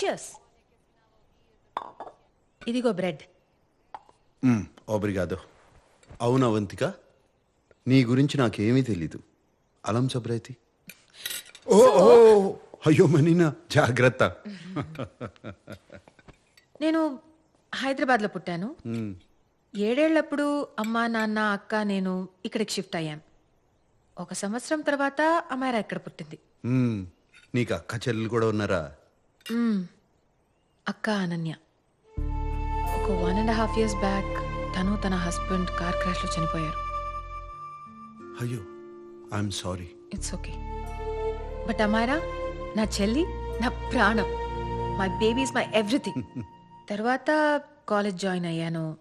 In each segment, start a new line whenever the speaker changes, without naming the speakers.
Cheers. ఇదిగో bread.
ఓబ్రిగాదో అవును అవంతిక నీ గురించి నాకేమీ తెలీదు. అలం సబ్రైతి ఓ ఓ అయ్యో మనీనా జాగ్రత్త.
నేను హైదరాబాద్లో పుట్టాను. ఏడేళ్ళప్పుడు అమ్మా నాన్న అక్క నేను ఇక్కడికి షిఫ్ట్ అయ్యాం. ఒక సంవత్సరం తర్వాత అమ్మాయిరా ఇక్కడ పుట్టింది.
నీకు అక్క చెల్లెలు కూడా ఉన్నారా.
అక్క అనన్య. ఒక one and half years back తను తన హస్బెండ్ కార్ క్రాష్లో చనిపోయారు.
అయ్యో I'm sorry
it's okay but అమ్మాయిరా నా చెల్లి నా ప్రాణం. మై బేబీస్ మై ఎవ్రీథింగ్ తర్వాత కాలేజ్ జాయిన్ అయ్యాను.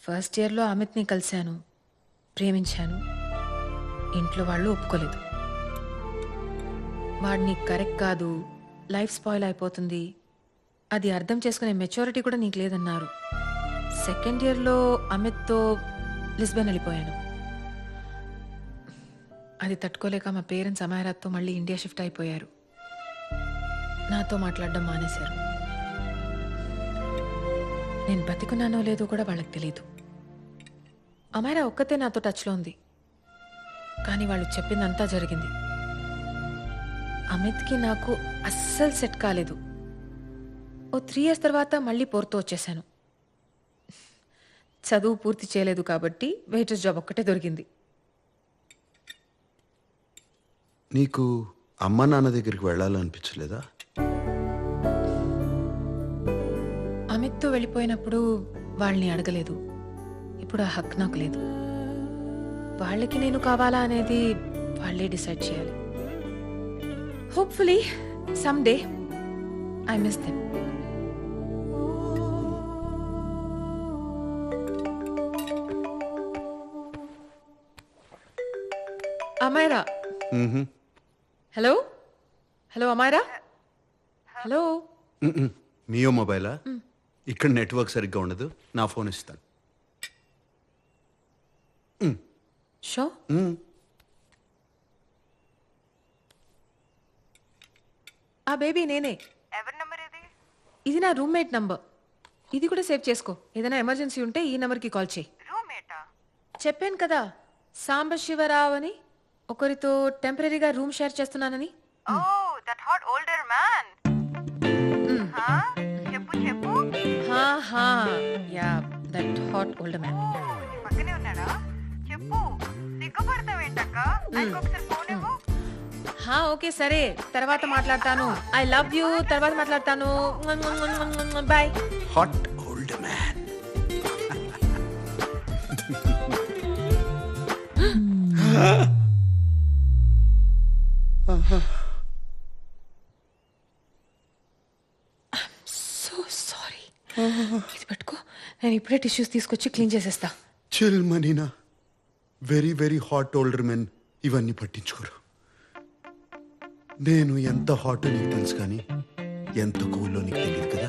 ఫస్ట్ ఇయర్లో అమిత్ని కలిశాను. ప్రేమించాను. ఇంట్లో వాళ్ళు ఒప్పుకోలేదు. వాడిని కరెక్ట్ కాదు. లైఫ్ స్పాయిల్ అయిపోతుంది. అది అర్థం చేసుకునే మెచ్యూరిటీ కూడా నీకు లేదన్నారు. సెకండ్ ఇయర్లో అమిత్తో లిస్బెన్ వెళ్ళిపోయాను. అది తట్టుకోలేక మా పేరెంట్స్ అమాయరాత్తో మళ్ళీ ఇండియా షిఫ్ట్ అయిపోయారు. నాతో మాట్లాడడం మానేశారు. నేను బతికున్నానో లేదో కూడా వాళ్ళకి తెలియదు అమాయరా ఒక్కతే నాతో టచ్లో ఉంది. కానీ వాళ్ళు చెప్పిందంతా జరిగింది. అమిత్కి నాకు అస్సలు సెట్ కాలేదు. ఓ త్రీ ఇయర్స్ తర్వాత మళ్ళీ పోర్తో వచ్చేసాను. చదువు పూర్తి చేయలేదు కాబట్టి వెయిటర్స్ జాబ్ ఒక్కటే దొరికింది.
నీకు అమ్మ నాన్న దగ్గరికి వెళ్ళాలనిపించలేదా?
అమిత్తో వెళ్ళిపోయినప్పుడు వాళ్ళని అడగలేదు. ఇప్పుడు ఆ హక్ నాకు లేదు. వాళ్ళకి నేను కావాలా అనేది వాళ్ళే డిసైడ్ చేయాలి. Hopefully some day I miss them
మ్మ్హ.
Hello hello Amaira hello.
Meo మొబైలా ఇక్కడ నెట్వర్క్ సరిగ్గా ఉండదు. నా ఫోన్ ఇస్తాను.
షో ఆ బేబీ నేనే.
ఎవరి నెంబర్ ఇది?
ఇది నా రూమ్మేట్ నంబర్ ఇది కూడా సేవ్ చేసుకో. ఏదైనా ఎమర్జెన్సీ ఉంటే ఈ నెంబర్కి కాల్ చేయి.
రూమ్మేటా
చెప్పాను కదా సాంబ శివరావు అని ఒకరితో టెంపరీగా రూమ్ షేర్ చేస్తున్నానని.
Oh that hot older man చెప్పు చెప్పు.
హా హా. Yeah that hot old man
పక్కనే ఉన్నాడా? చెప్పు. సిగ్గుపడతావేంటక్క ఆయనకు ఒకసారి
హా ఓకే సరే. తర్వాత మాట్లాడతాను. ఐ లవ్ యూ తర్వాత మాట్లాడతాను. Bye
hot old man
so sorry ఇది పట్టుకో. నేను ఇప్పుడే టిష్యూస్ తీసుకొచ్చి క్లీన్ చేసేస్తా.
Chill మనీనా very very hot older men ఇవన్నీ పట్టించుకోరు. నేను ఎంత హాట్ నీకు తెలుసు కానీ ఎంత కూలో నీకు తెలియదు కదా?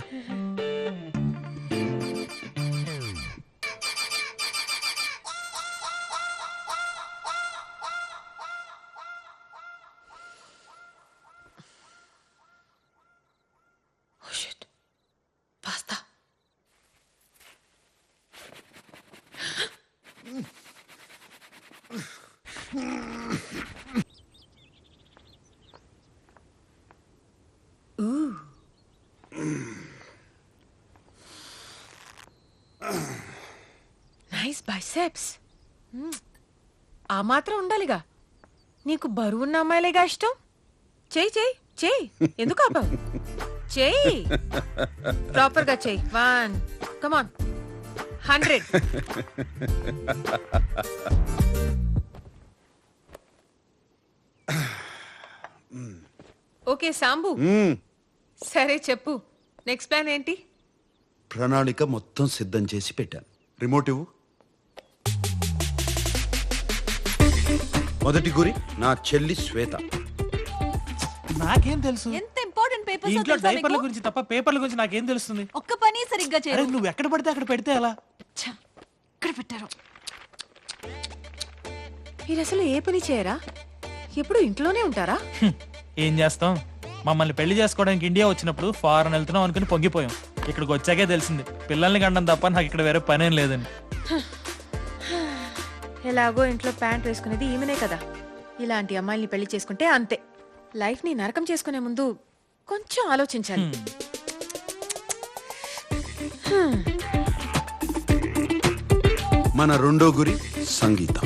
నైస్ బైసెప్స్ ఆ మాత్రం ఉండాలిగా. నీకు బరువున్న అమ్మాయిలేగా ఇష్టం? చేయి చేయి చేయి. ఎందుకు ఆపావు? చేయి. ప్రాపర్గా చేయి one come on hundred okay Sambu. సరే చెప్పు. నెక్స్ట్ ప్లాన్ ఏంటి?
ప్రణాళిక మొత్తం సిద్ధం చేసి పెట్టాను రిమోట్ ఇవ్వు. మొదటి గురి నా చెల్లి శ్వేత.
నాకేం తెలుసు?
ఎంత ఇంపార్టెంట్ పేపర్స్
ఇంట్లో డైపర్ల గురించి తప్ప పేపర్ల గురించి నాకేం తెలుస్తుంది?
ఒక్క పని సరిగ్గా
అరే
చేయరు
నువ్వు ఎక్కడ పడితే అక్కడ పెడితే ఎలా?
ఛ, ఇక్కడ పెట్టారు.
మీరు అసలు ఏ పని చేయరా? ఎప్పుడు ఇంట్లోనే ఉంటారా?
హ్మ్, ఏం చేస్తాం? మమ్మల్ని పెళ్ళి చేసుకోవడానికి ఇండియా వచ్చినప్పుడు ఫారెన్ వెళ్తున్నాం అనుకుని పొంగిపోయాం. ఇక్కడికి వచ్చాకే తెలిసింది. పిల్లల్ని కండం తప్ప నాకు ఇక్కడ వేరే పనేం లేదని
ఎలాగో ఇంట్లో ప్యాంట్ వేసుకునేది ఈమెనే కదా. ఇలాంటి అమ్మాయిల్ని పెళ్ళి చేసుకుంటే అంతే. లైఫ్ని నరకం చేసుకునే ముందు కొంచెం ఆలోచించాలి.
మన రెండో గురి సంగీత.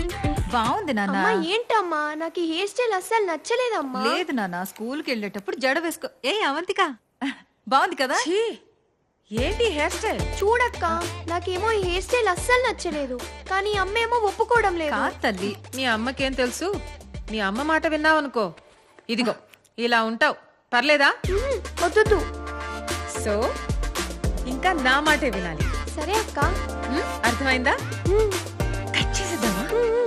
బాగుంది నాన్న.
అమ్మా ఏంటమ్మా? నాకు ఈ హెయిర్ స్టైల్ అస్సలు నచ్చలేదమ్మా.
లేదు నాన్న స్కూల్కి వెళ్ళేటప్పుడు జడ వేసుకో. ఏ అవంతిక. బాగుంది కదా?
ఏంటి హెయిర్ స్టైల్?
చూడక్క నాకేమో ఈ హెయిర్ స్టైల్ అస్సలు నచ్చలేదు. కానీ అమ్మేమో ఒప్పుకోవడం లేదు.
కాదు తల్లి
మీ అమ్మకేం తెలుసు? మీ అమ్మ మాట విన్నావనుకో. ఇదిగో ఇలా ఉంటావు. పర్లేదా?
మ్మ్, వద్దు
సో ఇంకా నా మాటే వినాలి.
సరే అక్క.
అర్థమైందా?
మ్మ్,
కట్ చేసేద్దామా?
మ్మ్.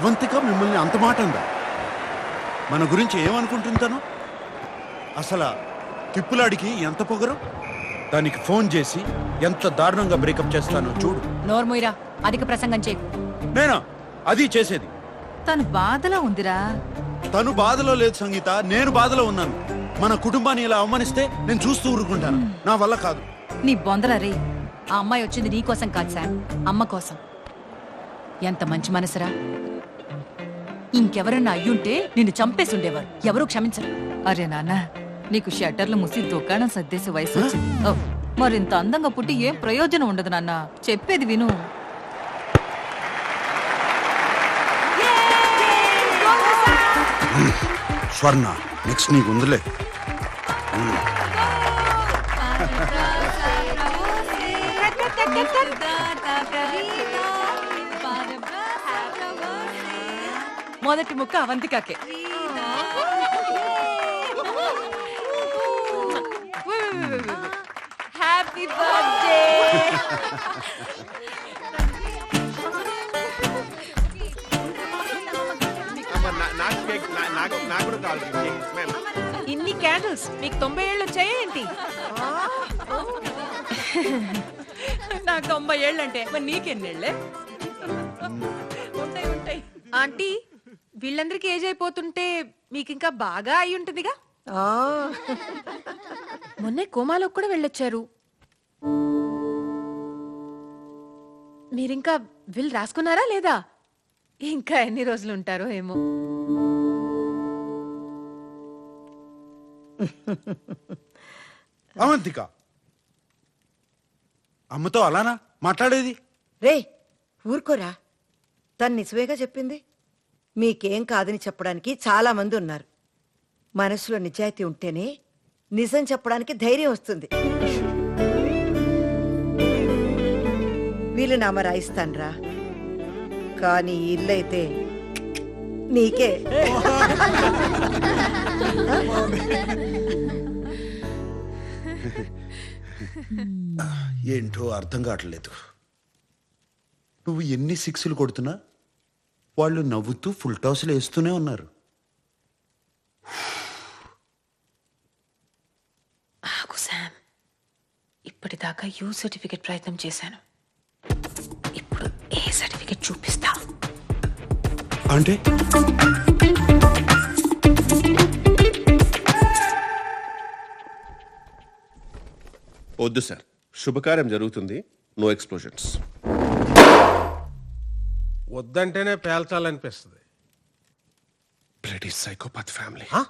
అవంతిక మిమ్మల్ని అంత మాట అందా? మన గురించి ఏమనుకుంటుంటాను? అసలు తిప్పులాడికి ఎంత పొగరు? దానికి ఫోన్ చేసి ఎంత దారుణంగా బ్రేకప్ చేస్తానో చూడు.
నోర్మోయిరా అధిక ప్రసంగం చేయి.
నేనా? అది చేసేది.
తను బాధలో ఉందిరా.
తను బాధలో లేదు సంగీత నేను బాధలో ఉన్నాను. మన కుటుంబాన్ని ఇలా అవమానిస్తే నేను చూస్తూ ఊరుకుంటాను. నా వల్ల కాదు.
నీ బొందల రే. ఆ అమ్మాయి వచ్చింది నీ కోసం కాదు శామ్ అమ్మ కోసం. ఎంత మంచి మనసురా. ఇంకెవరన్నా అయ్యుంటే నిన్ను చంపేసి ఉండేవారు ఎవరూ క్షమించరు అరే నాన్న నీకు షట్టర్లు ముసి దుకాణం సర్దేసే వయసు వచ్చింది ఓ, మరింత అందంగా పుట్టి ఏం ప్రయోజనం ఉండదు నాన్న చెప్పేది విను
స్వర్ణ నెక్స్ట్ నీకు ఉందిలే
మొదటి ముక్క అవంతికాకే. Happy birthday.
ఇన్ని క్యాండిల్స్ మీకు తొంభై ఏళ్ళు వచ్చాయా ఏంటి?
నాకు తొంభై ఏళ్ళంటే మరి నీకెన్నేళ్ళే
ఉంటాయి ఉంటాయి. ఆంటీ వీళ్ళందరికీ ఏజ్ అయిపోతుంటే మీకు ఇంకా బాగా అయి ఉంటుందిగా? మొన్నే కోమాలోకి కూడా వెళ్ళొచ్చారు. మీరింకా విల్ రాసుకున్నారా లేదా? ఇంకా ఎన్ని రోజులు ఉంటారో ఏమో.
అవంతిక. అమ్మతో అలానా మాట్లాడేది?
రే ఊరుకోరా. తను నిజమేగా చెప్పింది? మీకేం కాదని చెప్పడానికి చాలా మంది ఉన్నారు. మనసులో నిజాయితీ ఉంటేనే నిజం చెప్పడానికి ధైర్యం వస్తుంది. వీళ్ళు నామ రాయిస్తాన్రా. కానీ ఇల్లైతే ఇల్లు అయితే నీకే.
ఏంటో అర్థం కావట్లేదు. నువ్వు ఎన్ని సిక్స్లు కొడుతున్నా? వాళ్ళు నవ్వుతూ ఫుల్ టాస్లు వేస్తూనే ఉన్నారు.
ఆగు శామ్ ఇప్పటిదాకా యూ సర్టిఫికెట్ ప్రయత్నం చేశాను. ఇప్పుడు ఏ సర్టిఫికెట్ చూపిస్తా?
అంటే?
వద్దు సార్. శుభకార్యం జరుగుతుంది. నో ఎక్స్ప్లోజన్స్
వద్దంటేనే పేల్చాలనిపిస్తుంది
బ్లడీ సైకోపాత్ ఫ్యామిలీ
హా?